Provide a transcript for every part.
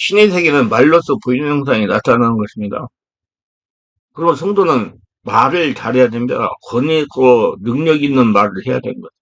신의 세계는 말로써 보이는 형상이 나타나는 것입니다. 그리고 성도는 말을 잘해야 됩니다. 권위 있고 능력 있는 말을 해야 되는 거죠.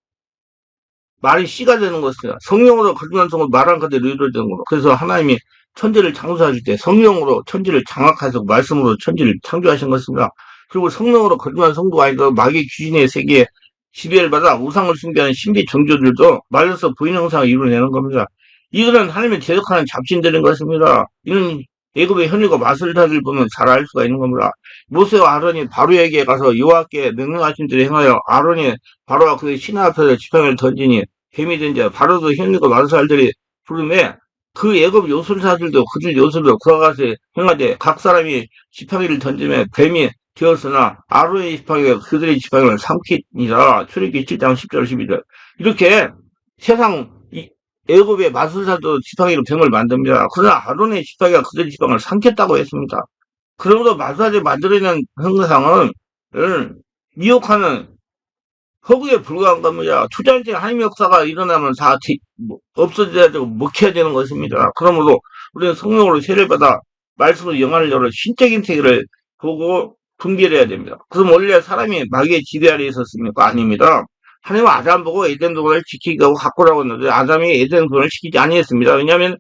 말이 씨가 되는 것이야. 성령으로 거듭난 성을 말한 그대로 이루어지는 거로. 그래서 하나님이 천지를 창조하실 때 성령으로 천지를 장악하시고 말씀으로 천지를 창조하신 것입니다. 그리고 성령으로 거듭난 성도가 아니라 마귀 귀신의 세계에 지배를 받아 우상을 숭배하는 신비 종교들도 말로서 보이는 형상을 이루어내는 겁니다. 이들은 하나님의 제독하는 잡신들인 것입니다. 이는 애굽의 현일과 마술사들 보면 잘 알 수가 있는 겁니다. 모세와 아론이 바로에게 가서 여호와께 명령하신 대로 행하여 아론이 바로와 그의 신하 앞에서 지팡이를 던지니 뱀이 던져 바로도 현일과 마술사들이 부름에 그 애굽 요술사들도 그들 요술도 그와 같이 행하되 각 사람이 지팡이를 던지며 뱀이 되었으나 아론의 지팡이가 그들의 지팡이를 삼키니라 출애기 7장 10절 12절 이렇게 세상 애굽의 마술사도 지팡이로 뱀을 만듭니다. 그러나 아론의 지팡이가 그들의 지팡이를 삼켰다고 했습니다. 그러므로 마술사들이 만들어낸 형상은 미혹하는 허구에 불과한 겁니다. 초자연적 하나님의 역사가 일어나면 다 뭐, 없어져야 되고 먹혀야 되는 것입니다. 그러므로 우리는 성령으로 세례 받아 말씀으로 영화를 열어 신적인 세계를 보고 분별해야 됩니다. 그럼 원래 사람이 마귀의 지배 아래 있었습니까? 아닙니다. 하나님은 아담 보고 에덴 동산을 지키고 가꾸라고 했는데 아담이 에덴 동산을 지키지 아니했습니다. 왜냐하면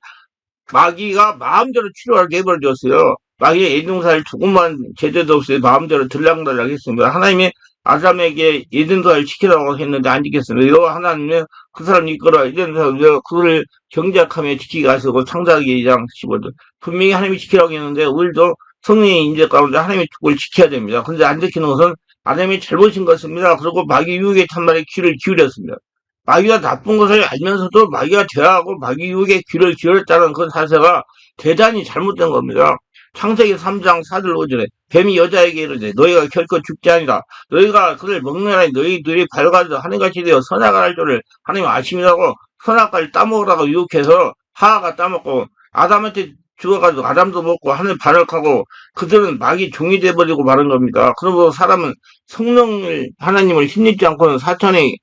마귀가 마음대로 치료하게 해버렸어요. 마귀의 에덴 동산을 조금만 제대도 없이 마음대로 들락날락 했습니다. 하나님이 아담에게 에덴 동산을 지키라고 했는데 안 지켰습니다. 이러 하나님은 그 사람 이끌어 에덴 동산을 그를 경작하며 지키게 하시고 창작기 2장 15절 분명히 하나님이 지키라고 했는데 우리도 성령의 인재 가운데 하나님의 축복을 지켜야 됩니다. 그런데 안 지키는 것은 아담이 잘못인 것입니다. 그리고 마귀 유혹의 참말에 귀를 기울였습니다. 마귀가 나쁜 것을 알면서도 마귀가 대하고 마귀 유혹에 귀를 기울였다는 그 사세가 대단히 잘못된 겁니다. 창세기 3장 4절 5절에 뱀이 여자에게 이르되 너희가 결코 죽지 아니라 너희가 그를 먹느라 너희들이 밝아져 하늘같이 되어 선악을 할 줄을 하나님 아심이라고 선악과를 따먹으라고 유혹해서 하하가 따먹고 아담한테 죽어가지고 아담도 먹고 하늘 반역하고 그들은 마귀 종이 돼버리고 마른 겁니다. 그러므로 사람은 성령을 하나님을 힘입지 않고는 사탄의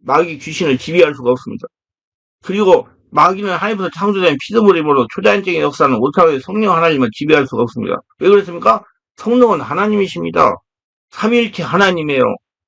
마귀 귀신을 지배할 수가 없습니다. 그리고 마귀는 하나님부터 창조된 피조물이므로 초자연적인 역사는 오타의 성령 하나님을 지배할 수가 없습니다. 왜 그렇습니까? 성령은 하나님이십니다. 삼일체 하나님이에요.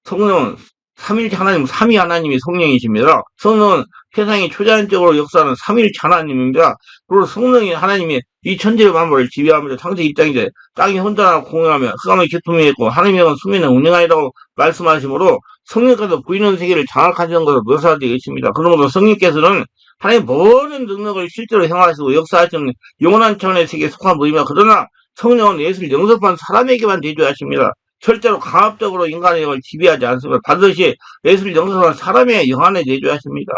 성령은 삼일체 하나님, 삼위 하나님이 성령이십니다. 성령은 세상이 초자연적으로 역사하는 삼일체 하나님입니다. 그리고 성령이 하나님이 이 천지의 만물을 지배하면서 창세 입장이제 땅이 혼자나 공유하며 흑암의 기품이 있고 하나님의 수면은 운행하리라고 말씀하시므로 성령께서 보이는 세계를 장악하시는 것을 묘사되어 있습니다. 그러므로 성령께서는 하나님 모든 능력을 실제로 행하시고 역사하시는 영원한 차원의 세계에 속한 분이며 그러나 성령은 예수를 영접한 사람에게만 대조하십니다. 절대로 강압적으로 인간의 영을 지배하지 않습니다. 반드시 예수를 영접한 사람의 영 안에 내조하십니다.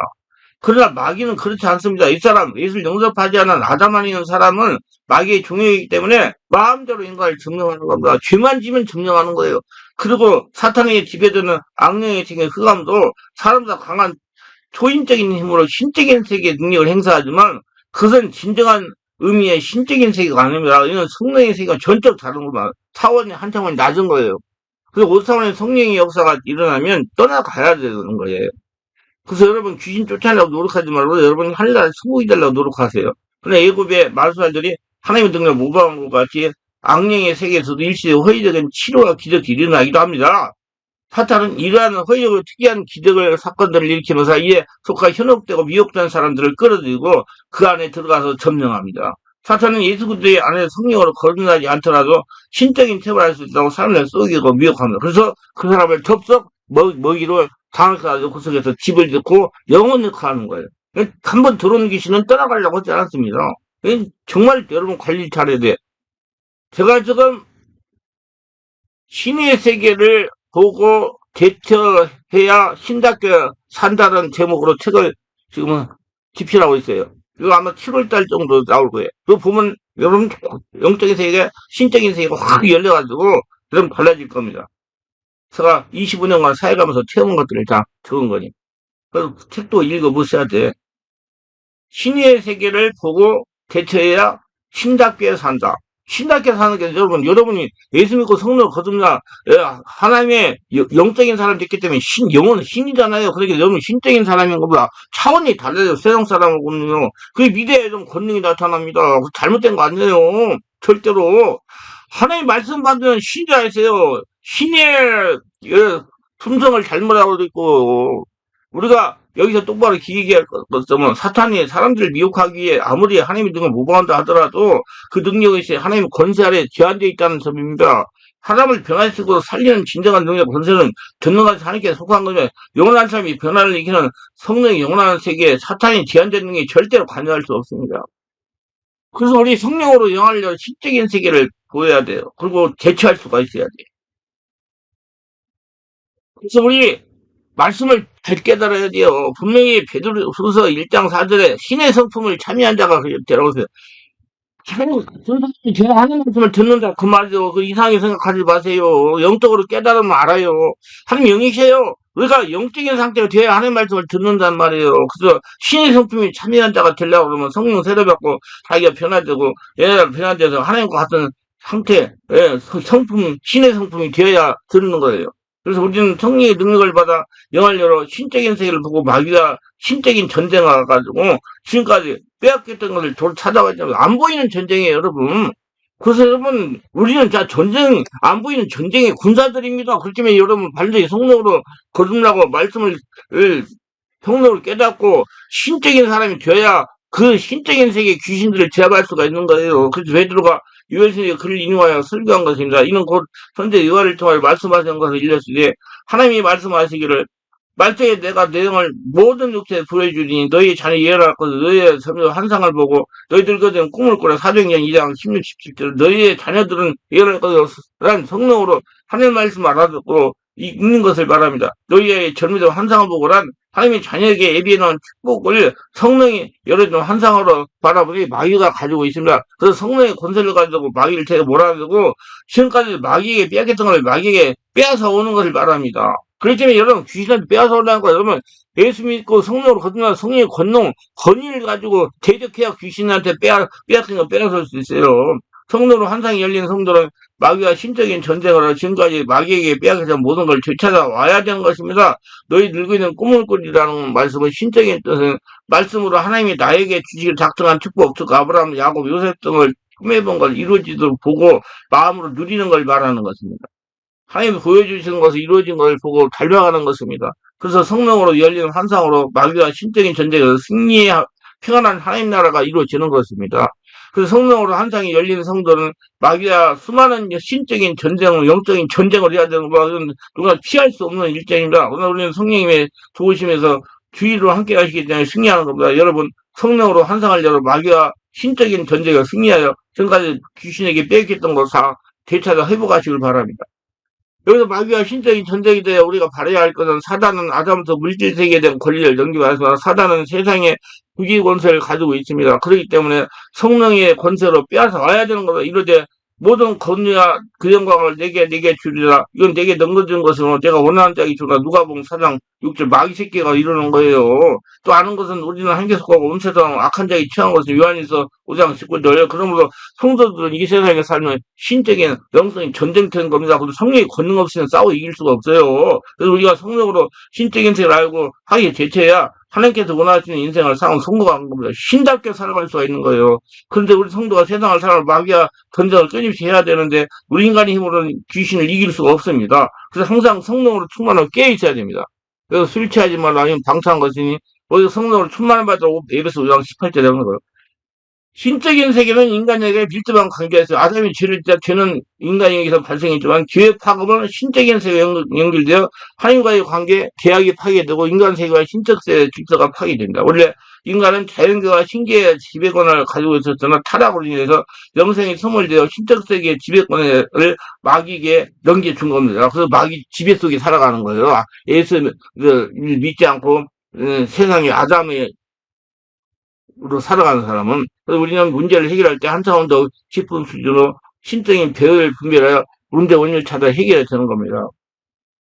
그러나 마귀는 그렇지 않습니다. 이 사람, 예수를 영접하지 않은 아담만 있는 사람은 마귀의 종이기 때문에 마음대로 인간을 증명하는 겁니다. 죄만 지면 증명하는 거예요. 그리고 사탄에게 지배되는 악령의 세계 흑암도 사람보다 강한 초인적인 힘으로 신적인 세계의 능력을 행사하지만 그것은 진정한 의미의 신적인 세계가 아닙니다. 이는 성령의 세계가 전적 다른 겁니다. 차원이 한 차원이 낮은 거예요. 그래서 5차원의 성령의 역사가 일어나면 떠나가야 되는 거예요. 그래서 여러분 귀신 쫓아내려고 노력하지 말고 여러분 하늘나라 성공이 되려고 노력하세요. 그러나 애굽의 마술사들이 하나님의 등을 모방한 것 같이 악령의 세계에서도 일시에 허위적인 치료와 기적이 일어나기도 합니다. 사탄은 이러한 허위적으로 특이한 기적을 사건들을 일으키면서 이에 속하 현혹되고 미혹된 사람들을 끌어들이고 그 안에 들어가서 점령합니다. 사탄은 예수 그리스도의 안에 성령으로 거듭나지 않더라도 신적인 체험을 할수 있다고 사람을 쏘기고 미혹합니다. 그래서 그 사람을 접속 먹이 로 장학가지고 그 속에서 집을 짓고 영혼을 가는 거예요. 한 번 들어온 귀신은 떠나가려고 하지 않았습니다. 정말 여러분 관리 잘해야 돼. 제가 지금 신의 세계를 보고 대처해야 신답게 산다는 제목으로 책을 지금은 집필하고 있어요. 이거 아마 7월달 정도 나올 거예요. 그거 보면 여러분 영적인 세계, 신적인 세계가 확 열려가지고 여러분 달라질 겁니다. 제가 25년간 사회가면서 체험한 것들을 다 적은 거니. 그래서 책도 읽어보셔야 돼. 신의 세계를 보고 대처해야 신답게 산다. 신답게 사는 게 여러분, 여러분이 예수 믿고 성령 거듭나 예, 하나님의 여- 영적인 사람이 됐기 때문에 신, 영은 신이잖아요. 그러니까 여러분 신적인 사람인 것보다 차원이 달라요. 세상 사람하고는요. 그게 미래에 좀 권능이 나타납니다. 잘못된 거 아니에요. 절대로. 하나님 말씀 받는 신자이세요. 신의 예, 품성을 잘못 알고 있고 우리가 여기서 똑바로 기억해야 할 것은 사탄이 사람들을 미혹하기 위해 아무리 하나님의 능을 모방한다 하더라도 그 능력이 하나님의 권세 아래 제한되어 있다는 점입니다. 사람을 변화시키고 살리는 진정한 능력 권세는 전능한 하나님께 속한 거면 영원한 삶이 변화를 일으키는 성령의 영원한 세계에 사탄이 제한된 능력이 절대로 관여할 수 없습니다. 그래서 우리 성령으로 영하려 신적인 세계를 보여야 돼요. 그리고 대처할 수가 있어야 돼요. 그래서 우리 말씀을 잘 깨달아야 돼요. 분명히 베드로후서 1장 4절에 신의 성품을 참여한 자가 되라고. 하나님, 제가 하는 말씀을 듣는다. 그 말이요. 그 이상하게 생각하지 마세요. 영적으로 깨달으면 알아요. 하나님 영이세요. 우리가 영적인 상태가 돼야 하나님 말씀을 듣는단 말이에요. 그래서 신의 성품이 참여한 자가 되려고 그러면 성령 세례받고 자기가 변화되고 얘가 변화돼서 하나님과 같은 상태, 예, 성품, 신의 성품이 되어야 듣는 거예요. 그래서 우리는 성령의 능력을 받아 영을 열어 신적인 세계를 보고 마귀가 신적인 전쟁을 가지고 지금까지 빼앗겼던 것을 돌 찾아가지고 안 보이는 전쟁이에요, 여러분. 그래서 여러분, 우리는 자 전쟁, 안 보이는 전쟁의 군사들입니다. 때문에 여러분, 반드시 성령으로 거듭나고 말씀을, 성령을 깨닫고 신적인 사람이 되어야 그 신적인 세계 귀신들을 제압할 수가 있는 거예요. 그래서 베드로가 유월신의 글을 인용하여 설교한 것입니다. 이는 곧 현재 의화를 통하여 말씀하시는 것을 일렀으되 하나님이 말씀하시기를 말세에 내가 내용을 모든 육체에 보여주리니 너희 자녀 예언할 것을 너희의 섬유 환상을 보고 너희들 그들은 꿈을 꾸라 사도행전 2장 16, 17절 너희의 자녀들은 예언할 것이란 성령으로 하나님 말씀 알아듣고 읽는 것을 바랍니다. 너희의 젊은이들 환상을 보고란 하나님이 자녀에게 예비해놓은 축복을 성령이 열어준 환상으로 바라보니 마귀가 가지고 있습니다. 그래서 성령의 권세를 가지고 마귀를 제가 몰아내고 지금까지 마귀에게 빼앗겼던 걸 마귀에게 빼앗아 오는 것을 말합니다. 그렇기 때문에 여러분 귀신한테 빼앗아 오라는 거예요. 여러분 예수 믿고 성령으로 거듭나 성령의 권능, 권위를 가지고 대적해야 귀신한테 빼앗, 빼앗긴 거 빼앗을 수 있어요. 성도로 환상이 열린 성도는 마귀와 신적인 전쟁을 하러 지금까지 마귀에게 빼앗겨서 모든 걸 되찾아 와야 되는 것입니다. 너희 늙은이는 꿈을 꾸리라는 말씀은 신적인 뜻은 말씀으로 하나님이 나에게 주시기를 작정한 축복, 즉 아브라함, 야곱, 요셉 등을 꿈에 본 걸 이루어지도록 보고 마음으로 누리는 걸 말하는 것입니다. 하나님이 보여주시는 것을 이루어진 것을 보고 닮아가는 것입니다. 그래서 성령으로 열리는 환상으로 마귀와 신적인 전쟁에서 승리의 평안한 하나님 나라가 이루어지는 것입니다. 그 성령으로 환상이 열리는 성도는 마귀와 수많은 신적인 전쟁을, 영적인 전쟁을 해야 되는 것은 누가 피할 수 없는 일정입니다. 오늘 우리는 성령님의 도우심에서 주의로 함께 하시기 때문에 승리하는 겁니다. 여러분, 성령으로 환상을 열어 마귀와 신적인 전쟁을 승리하여 지금까지 귀신에게 뺏겼던 것을 되찾아 회복하시길 바랍니다. 여기서 마귀와 신적인 전쟁이 되어 우리가 바라야 할 것은 사단은 아담부터 물질 세계에 대한 권리를 넘기면서 사단은 세상의 부귀 권세를 가지고 있습니다. 그렇기 때문에 성령의 권세로 빼앗아 와야 되는 거다. 이러되 모든 권위와 그 영광을 내게 내게 주리라. 이건 내게 넘겨준 것은 내가 원하는 자에게 주라. 누가복음 4장 6절 마귀 새끼가 이러는 거예요. 또 아는 것은 우리는 한계 속하고 음세상 악한 자에 취한 것은 요한에서 5장 19절에 그러므로 성도들은 이 세상에 살면 신적인 영성이 전쟁터인 겁니다. 그래서 성령이 권능 없이는 싸워 이길 수가 없어요. 그래서 우리가 성령으로 신적인 세를 알고 하기에 대처해야 하나님께서 원하시는 인생을 살아온 성공한 겁니다. 신답게 살아갈 수가 있는 거예요. 그런데 우리 성도가 세상을 살아갈 마귀와 전쟁을 끊임없이 해야 되는데 우리 인간의 힘으로는 귀신을 이길 수가 없습니다. 그래서 항상 성령으로 충만하고 깨어 있어야 됩니다. 그래서 술 취하지 말라 아니면 방탕한 것이니 어디서 성령으로 받아 에베소 5장 18절에 되는 거예요. 신적인 세계는 인간에게 밀접한 관계에서 아담이 죄를 때 죄는 인간에게서 발생했지만 죄의 파급은 신적인 세계에 연결되어 하나님과의 관계, 계약이 파괴되고 인간 세계와 신적 세계의 질서가 파괴됩니다. 원래 인간은 자연계와 신계의 지배권을 가지고 있었으나 타락으로 인해서 영생이 소멸되어 신적 세계의 지배권을 마귀에게 넘겨준 겁니다. 그래서 마귀 지배 속에 살아가는 거예요. 아, 예수 믿지 않고 어, 세상에 아담의 로 살아가는 사람은 그래서 우리는 문제를 해결할 때 한 차원 더 깊은 수준으로 신적인 배을 분별하여 문제 원인을 찾아 해결해야 되는 겁니다.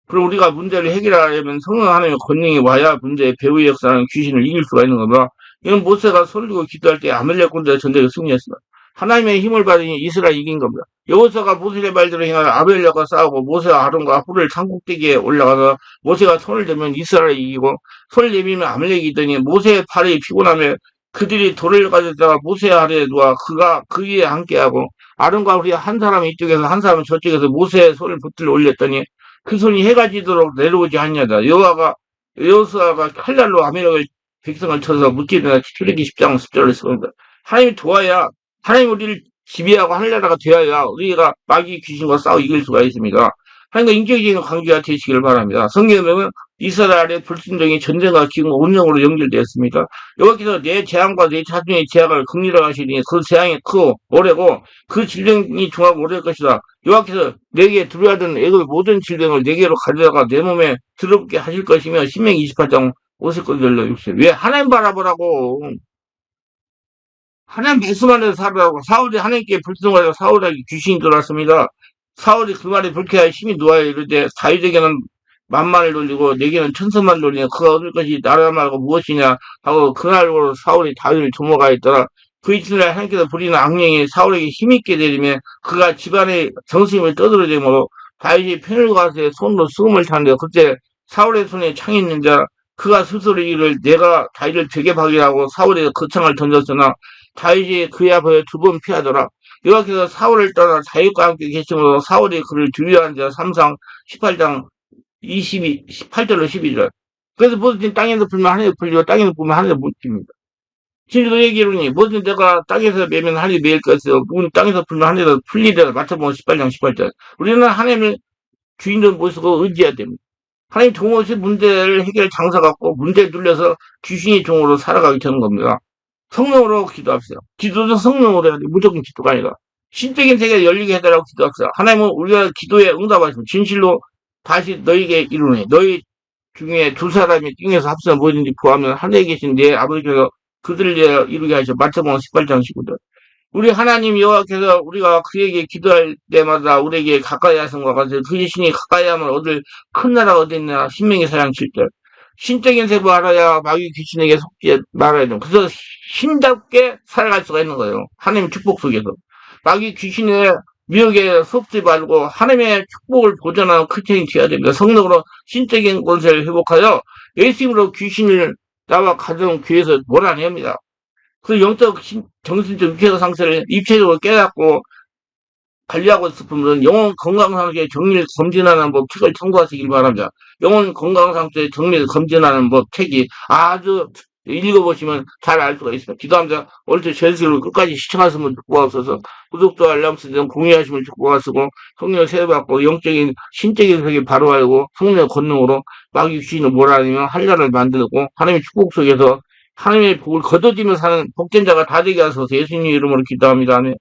그럼 우리가 문제를 해결하려면 성령 하나님의 권능이 와야 문제의 배우의 역사는 귀신을 이길 수가 있는 겁니다. 이건 모세가 소리고 기도할 때 아멜렉 군대의 전쟁에 승리했습니다. 하나님의 힘을 받으니 이스라엘이 이긴 겁니다. 여호수아가 모세의 말대로 행하여 아벨과 싸우고 모세와 아론과 훌을 산꼭대기에 올라가서 모세가 손을 들면 이스라엘이 이기고 손을 내밀면 아멜렉이 있더니 모세의 팔이 피곤하며 그들이 돌을 가져다가 모세 아래에 누워 그가 그 위에 함께하고 아론과 우리 한 사람이 이쪽에서 한 사람은 저쪽에서 모세의 손을 붙들어 올렸더니 그 손이 해가 지도록 내려오지 않냐다. 여호와가 여호수아가 칼날로 아멜렉을 백성을 쳐서 묻지는 출애기 10장 10절을 씁니다. 하나님이 도와야 하나님 우리를 지배하고 하늘나라가 되어야 우리가 마귀 귀신과 싸워 이길 수가 있습니다. 하나님과 인격적인 관계가 되시기를 바랍니다. 성경에 보면 이스라엘의 불순종이 전쟁과 기근 운명으로 연결되었습니다. 여호와께서 내 재앙과 내 자손의 재앙을 극리라 하시니 그 재앙이 크고 오래고 그 질병이 중하고 오래일 것이다. 여호와께서 내게 들어야던 애굽의 모든 질병을 내게로 가져다가 내 몸에 들어붙게 하실 것이며 신명기 28장 50절 60. 왜 하나님 바라보라고 하나님 말씀 안에서 살으라고 사울이 하나님께 불순하여 사울에게 귀신이 들어왔습니다. 사울이 그 말에 불쾌하여 힘이 놓아요. 이르되 다윗에게는 만만을 돌리고 내게는 천선만 돌리냐 그가 얻을 것이 나라 말고 무엇이냐 하고 그날로 사울이 다윗을 조모가했더라. 그 이튿날 하나님께서 부리는 악령이 사울에게 힘있게 내리며 그가 집안의 정신을 떠들어대므로 다윗이 편을 가서 손으로 수금을 타는데 그때 사울의 손에 창이 있는 자 그가 스스로 이를 내가 다윗을 되게 박이라고 사울에게 그 창을 던졌으나 다윗이 그의 앞에 두 번 피하더라. 여호와께서 사울을 떠나 다윗과 함께 계심으로 사울이 그를 두려워한 자 3상 18장 22, 18절로 12절. 그래서 뭐든 땅에서 불면 하늘에 풀리고 땅에서 불면 하늘에 못 핍니다. 진리도 얘기로니 뭐든 내가 땅에서 매면 하늘에 매일 것이요 누군 땅에서 풀면 하늘에서 풀리리라 맞춰보면 18장 18절. 우리는 하나님을 주인으로 모시고 의지해야 됩니다. 하나님 종 없이 문제를 해결 장사 갖고 문제에 눌려서 귀신의 종으로 살아가게 되는 겁니다. 성령으로 기도합시다. 기도도 성령으로 해야 돼. 무조건 기도가 아니라. 신적인 세계를 열리게 해달라고 기도합시다. 하나님은 우리가 기도에 응답하시면 진실로 다시 너에게 이루니 너희 중에 두 사람이 띵에서 합쳐 뭐든지 구하면 하늘에 계신 내 아버지께서 그들을 이루게 하셔. 마태복음 18장 19절. 우리 하나님 여호와께서 우리가 그에게 기도할 때마다 우리에게 가까이 하신 것 같아요. 그 신이 가까이 하면 얻을 큰 나라가 어디 있나 신명기 4장 7절. 신적인 세부 알아야 마귀 귀신에게 속지 말아야 돼요. 그래서 신답게 살아갈 수가 있는 거예요. 하나님의 축복 속에서. 마귀 귀신의 미혹에 속지 말고 하나님의 축복을 보존하는 크리스천이 되어야 됩니다. 성령으로 신적인 권세를 회복하여 예수님으로 귀신을 나와 가정 교회에서 몰아냅니다. 그 영적 신- 정신적 육체적 상태를 입체적으로 깨닫고 관리하고 싶으면 영혼 건강 상태의 정리를 검진하는 법 책을 참고하시길 바랍니다. 영혼 건강 상태의 정리를 검진하는 법 책이 아주 읽어보시면 잘 알 수가 있습니다. 기도합니다. 오늘도 제수를 끝까지 시청하시면 축복하소서 구독도 알람 설정 공유하시면 축복하시고 성령 세례받고 영적인 신적인 세계 바로 알고 성령 권능으로 마귀 귀신을 몰아내며 한나를 만들고 하나님의 축복 속에서 하나님의 복을 거둬들이며 사는 복된 자가 다 되게 하소서 예수님 이름으로 기도합니다. 아멘.